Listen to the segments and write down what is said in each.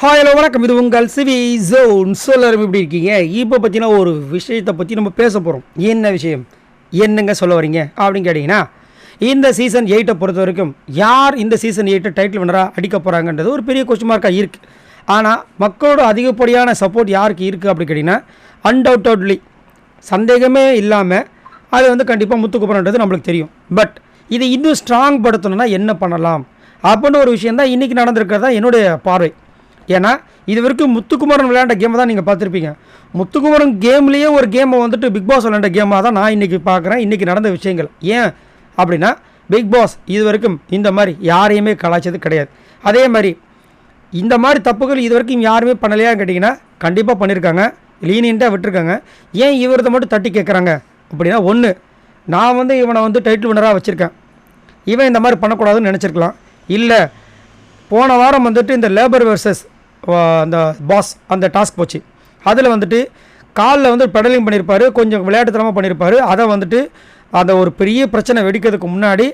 Hi hello வணக்கம். இது உங்கள் சிவி ஜோன். சொல்லரும் எப்படி இருக்கீங்க. இப்போ பார்த்தீங்கன்னா ஒரு விஷயத்தை பற்றி நம்ம பேச போகிறோம் என்ன விஷயம்? என்னங்க சொல்ல வரீங்க? அப்படின்னு கேட்டிங்கன்னா இந்த சீசன் எயிட்டை பொறுத்த வரைக்கும் யார் இந்த சீசன் எயிட்டை டைட்டில் வினராக அடிக்க போகிறாங்கன்றது ஒரு பெரிய கொஸ்டின் மார்க்காக இருக்குது ஆனால் மக்களோட அதிகப்படியான சப்போர்ட் யாருக்கு இருக்குது அப்படின்னு கேட்டிங்கன்னா அன்டவுட்டட்லி சந்தேகமே இல்லாமல் அது வந்து கண்டிப்பாக முத்துக்குப்புறன்றது நம்மளுக்கு தெரியும். பட் இதை இன்னும் ஸ்ட்ராங் படுத்தணும்னா என்ன பண்ணலாம்? அப்படின்னு ஒரு விஷயம் தான் இன்றைக்கி தான் என்னுடைய பார்வை. ஏன்னா இது வரைக்கும் முத்துக்குமரன் விளையாண்ட கேமை தான் நீங்கள் பார்த்துருப்பீங்க. முத்துக்குமரன் கேம்லேயே ஒரு கேமை வந்துட்டு பிக் பாஸ் விளையாண்ட கேமாக தான் நான் இன்றைக்கி பார்க்குறேன். இன்றைக்கி நடந்த விஷயங்கள். ஏன் அப்படின்னா பிக் பாஸ் இது வரைக்கும் இந்த மாதிரி யாரையுமே கலாய்ச்சது கிடையாது. அதே மாதிரி இந்த மாதிரி தப்புகள் இது வரைக்கும் யாருமே பண்ணலையான்னு கேட்டிங்கன்னா கண்டிப்பாக பண்ணியிருக்காங்க லீனியண்ட்டாக விட்டுருக்காங்க. ஏன் இவரதை மட்டும் தட்டி கேட்குறாங்க அப்படின்னா ஒன்று நான் வந்து இவனை வந்து டைட்டில் வினராக வச்சுருக்கேன். இவன் இந்த மாதிரி பண்ணக்கூடாதுன்னு நினச்சிருக்கலாம். இல்லை போன வாரம் வந்துட்டு இந்த லேபர் வெர்சஸ் அந்த பாஸ் அந்த டாஸ்க் போச்சு. அதில் வந்துட்டு காலில் வந்து பெடலிங் பண்ணியிருப்பாரு கொஞ்சம் விளையாட்டுத்தனமாக பண்ணியிருப்பாரு அதை வந்துட்டு அந்த ஒரு பெரிய பிரச்சனை வெடிக்கிறதுக்கு முன்னாடி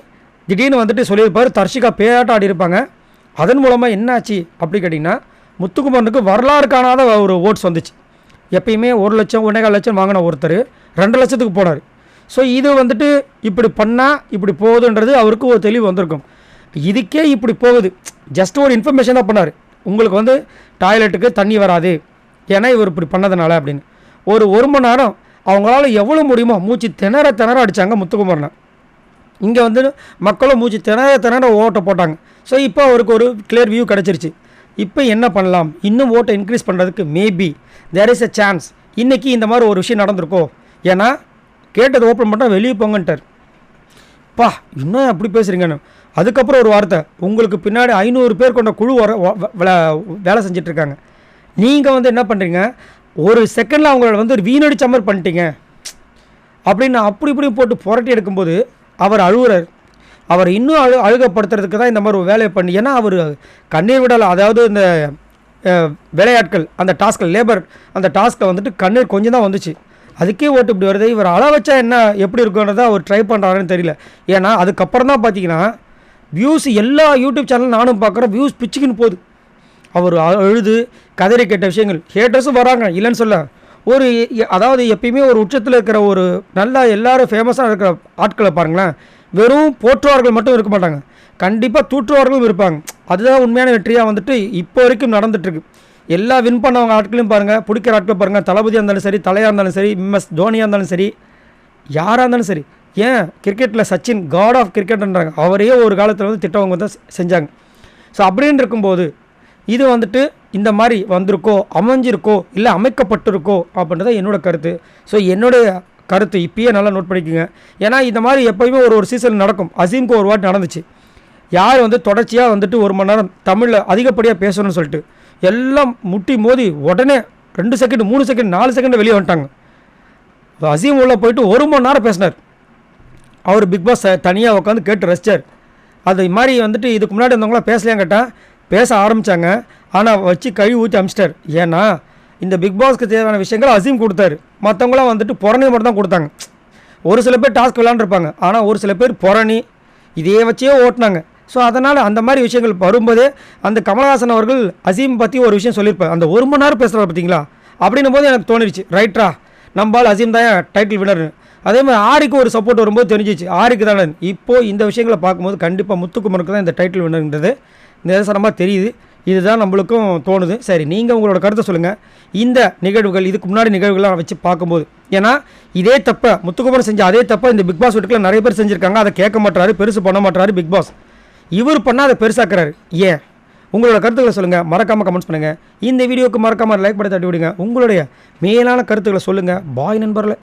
திடீர்னு வந்துட்டு சொல்லியிருப்பார் தர்ஷிகா பேராட்டம் ஆடியிருப்பாங்க அதன் மூலமாக என்னாச்சு? அப்படி கேட்டிங்கன்னா முத்துக்குமரனுக்கு வரலாறு காணாத ஒரு ஓட்ஸ் வந்துச்சு. எப்பயுமே ஒரு லட்சம் ஒன்றேகால் லட்சம் வாங்கின ஒருத்தர் ரெண்டு லட்சத்துக்கு போனார். ஸோ இது வந்துட்டு இப்படி பண்ணால் இப்படி போகுதுன்றது அவருக்கு ஒரு தெளிவு வந்திருக்கும். இதுக்கே இப்படி போகுது. ஜஸ்ட் ஒரு இன்ஃபர்மேஷன் தான் பண்ணார். உங்களுக்கு வந்து டாய்லெட்டுக்கு தண்ணி வராது. ஏன்னா இவர் இப்படி பண்ணதுனால அப்படின்னு. ஒரு ஒரு மணி நேரம் அவங்களால எவ்வளோ முடியுமோ மூச்சு திணற திணற அடித்தாங்க முத்துக்குமரனை. இங்கே வந்து மக்களும் மூச்சு திணற திணற ஓட்டை போட்டாங்க. ஸோ இப்போ அவருக்கு ஒரு கிளியர் வியூ கிடச்சிருச்சு. இப்போ என்ன பண்ணலாம்? இன்னும் ஓட்டை இன்க்ரீஸ் பண்ணுறதுக்கு maybe there is a chance இன்றைக்கி இந்த மாதிரி ஒரு விஷயம் நடந்திருக்கோ? ஏன்னா கேட்டது ஓப்பன் பண்ணால் வெளியே போங்கன்ட்டார். பா இன்னும் அப்படி பேசுகிறீங்கன்னு அதுக்கப்புறம் ஒரு வார்த்தை. உங்களுக்கு பின்னாடி ஐநூறு பேர் கொண்ட குழு வர வ- வேலை- வேலை செஞ்சிட்ருக்காங்க. நீங்கள் வந்து என்ன பண்ணுறீங்க ஒரு செகண்டில் அவங்கள வந்து ஒரு வீணடிச்ச மாதிரி பண்ணிட்டீங்க. அப்படின்னு அப்படி இப்படி போட்டு புரட்டி எடுக்கும்போது அவர் அழுகுறார் அவர் இன்னும் அழு அழுகப்படுத்துறதுக்கு தான் இந்த மாதிரி ஒரு வேலையை பண்ணி ஏன்னா அவர் கண்ணீர் விடலை அதாவது இந்த வேலையாட்கள் அந்த டாஸ்கில் லேபர் அந்த டாஸ்கில் வந்துட்டு கண்ணீர் கொஞ்சம் தான் வந்துச்சு. அதுக்கே ஓட்டு இப்படி வருது. இவர் அள வச்சா என்ன எப்படி இருக்குன்றதை அவர் ட்ரை பண்ணுறாருன்னு தெரியல. ஏன்னா அதுக்கப்புறம் தான் பார்த்தீங்கன்னா வியூஸ் எல்லா யூடியூப் சேனலும் நானும் பார்க்குறேன் வியூஸ் பிச்சுக்கின்னு போகுது. அவர் எழுது அழுது கதறி கேட்ட விஷயங்கள். ஹேட்டர்ஸும் வராங்க இல்லைன்னு சொல்ல. ஒரு அதாவது எப்பயுமே ஒரு உச்சத்தில் இருக்கிற ஒரு நல்லா எல்லாரும் ஃபேமஸாக இருக்கிற ஆட்களை பாருங்களேன். வெறும் போற்றுவார்கள் மட்டும் இருக்க மாட்டாங்க. கண்டிப்பாக தூற்றுவார்களும் இருப்பாங்க. அதுதான் உண்மையான வெற்றியாக வந்துட்டு இப்போ வரைக்கும் நடந்துட்டுருக்கு எல்லா வின் பண்ணவங்க ஆட்களையும் பாருங்கள் பிடிக்கிற ஆட்களை பாருங்கள் தளபதியாக இருந்தாலும் சரி தலையாக இருந்தாலும் சரி எம்எஸ் தோனியாக இருந்தாலும் சரி யாராக இருந்தாலும் சரி. ஏன்? கிரிக்கெட்டில் சச்சின் காட் ஆஃப் கிரிக்கெட்ன்றாங்க. அவரே ஒரு காலத்தில் வந்து திட்டவங்க தான் செஞ்சாங்க. ஸோ அப்படின்னு இருக்கும்போது இது வந்துட்டு இந்த மாதிரி வந்திருக்கோ அமைஞ்சிருக்கோ இல்லை அமைக்கப்பட்டிருக்கோ அப்படின்றத என்னோட கருத்து. ஸோ என்னுடைய கருத்து இப்பயே நல்லா நோட் பண்ணிக்கோங்க. ஏன்னா இந்த மாதிரி எப்போயுமே ஒரு ஒரு சீசன் நடக்கும். அசீம்க்கு ஒரு வாட்டி நடந்துச்சு. யார் வந்து தொடர்ச்சியாக வந்துட்டு ஒரு மணி நேரம் தமிழில் அதிகப்படியாக பேசணும்னு சொல்லிட்டு. எல்லாம் முட்டி மோதி உடனே ரெண்டு செகண்ட் மூணு செகண்ட் நாலு செகண்ட் வெளியே வந்துட்டாங்க. அசீம் உள்ள போயிட்டு ஒரு மணி நேரம் பேசினார். அவர் பிக் பாஸ் தனியாக உட்காந்து கேட்டு ரசிச்சார். அது மாதிரி வந்துட்டு இதுக்கு முன்னாடி இருந்தவங்களாம் பேசலையான்னு கேட்டால் பேச ஆரம்பித்தாங்க ஆனால் வச்சு கழுவி ஊற்றி அமிச்சிட்டார். ஏன்னா இந்த பிக் பாஸ்க்கு தேவையான விஷயங்கள் அசீம் கொடுத்தாரு. மற்றவங்களாம் வந்துட்டு புறணி மட்டும் தான் கொடுத்தாங்க. ஒரு சில பேர் டாஸ்க் விளாண்டுருப்பாங்க ஆனால் ஒரு சில பேர் புறணி இதே வச்சே ஓட்டினாங்க. ஸோ அதனால் அந்த மாதிரி விஷயங்கள் வரும்போது அந்த கமல்ஹாசன் அவர்கள் அசீம் பற்றி ஒரு விஷயம் சொல்லியிருப்பார். அந்த ஒரு மணி நேரம் பேசுகிறார் பார்த்தீங்களா? அப்படின்னும் போது எனக்கு தோணிருச்சு ரைட்ரா நம்பால் அசீம் தான் டைட்டில் வினர்னு அதே மாதிரி ஆரிக்கு ஒரு சப்போர்ட் வரும்போது தெரிஞ்சிச்சு. ஆரிக்கு தானே. இப்போது இந்த விஷயங்களை பார்க்கும்போது கண்டிப்பாக முத்துக்குமருக்கு தான் இந்த டைட்டில் வினர்ன்றது நிதர்சனமாக தெரியுது. இதுதான் நம்மளுக்கும் தோணுது. சரி நீங்கள் உங்களோட கருத்தை சொல்லுங்கள் இந்த நிகழ்வுகள் இதுக்கு முன்னாடி நிகழ்வுகள்லாம் வச்சு பார்க்கும்போது. ஏன்னா இதே தப்பை முத்துக்குமரன் செஞ்ச அதே தப்பை இந்த பிக் பாஸ் வீட்டுக்குள்ள நிறைய பேர் செஞ்சுருக்காங்க. அதை கேட்க மாட்டாரு பெருசு பண்ண மாட்டாரு பிக் பாஸ். இவர் பண்ணால் அதை பெருசாக்குறாரு. ஏன்? உங்களோட கருத்துக்களை சொல்லுங்கள் மறக்காமல் கமெண்ட்ஸ் பண்ணுங்கள் இந்த வீடியோவுக்கு மறக்காமல் லைக் பண்ணி தட்டி விடுங்க. உங்களுடைய மேலான கருத்துக்களை சொல்லுங்கள் பாய் நண்பரில்